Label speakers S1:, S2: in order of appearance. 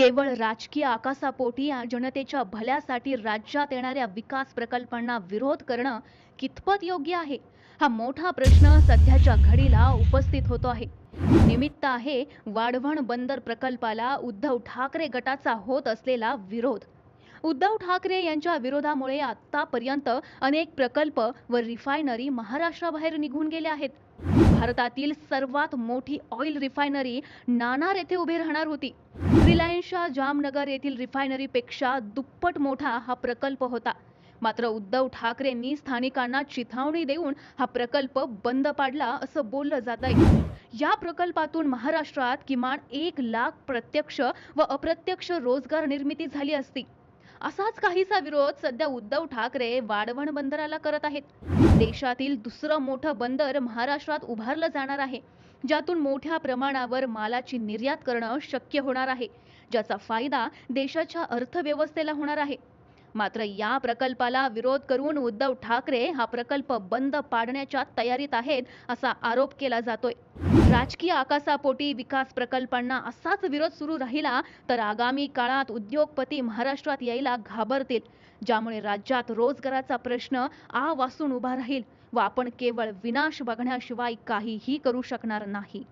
S1: केवळ राजकीय आकासापोटी या जनतेच्या भल्यासाठी राज्यात येणाऱ्या विकास प्रकल्पांना विरोध करणं कितपत योग्य आहे? हा मोठा प्रश्न सध्याच्या घडीला उपस्थित होतो आहे. निमित्त आहे वाढवण बंदर प्रकल्पाला उद्धव ठाकरे गटाचा होत असलेला विरोध. उद्धव ठाकरे यांच्या विरोधामुळे आतापर्यंत अनेक प्रकल्प व रिफायनरी महाराष्ट्राबाहेर निघून गेल्या आहेत. भारतातील सर्वात मोठी ऑइल रिफायनरी नाणार येथे उभी राहणार होती. रिलायन्सच्या जामनगर येथील रिफायनरीपेक्षा दुप्पट मोठा हा प्रकल्प होता. मात्र उद्धव ठाकरेंनी स्थानिकांना चिथावणी देऊन हा प्रकल्प बंद पाडला असं बोललं जात आहे. या प्रकल्पातून महाराष्ट्रात किमान एक लाख प्रत्यक्ष व अप्रत्यक्ष रोजगार निर्मिती झाली असती. असाच काहीसा विरोध सध्या उद्धव ठाकरे वाढवण बंदराला करत आहेत. देशातील दुसरं मोठं बंदर महाराष्ट्रात उभारलं जाणार आहे. ज्यातून मोठ्या प्रमाणावर मालाची निर्यात करणं शक्य होणार आहे ज्याचा फायदा देशाच्या अर्थव्यवस्थेला होणार आहे. मात्र या प्रकल्पाला विरोध करून उद्धव ठाकरे हा प्रकल्प बंद पाडण्याच्या तयारीत आहेत असा आरोप केला जातोय. राजकीय आकासापोटी विकास प्रकल्पांना असाच विरोध सुरू राहिला तर आगामी काळात उद्योगपती महाराष्ट्रात यायला घाबरतील ज्यामुळे राज्यात रोजगाराचा प्रश्न आ वासून उभा राहील व आपण केवळ विनाश बघण्याशिवाय काहीही करू शकणार नाही.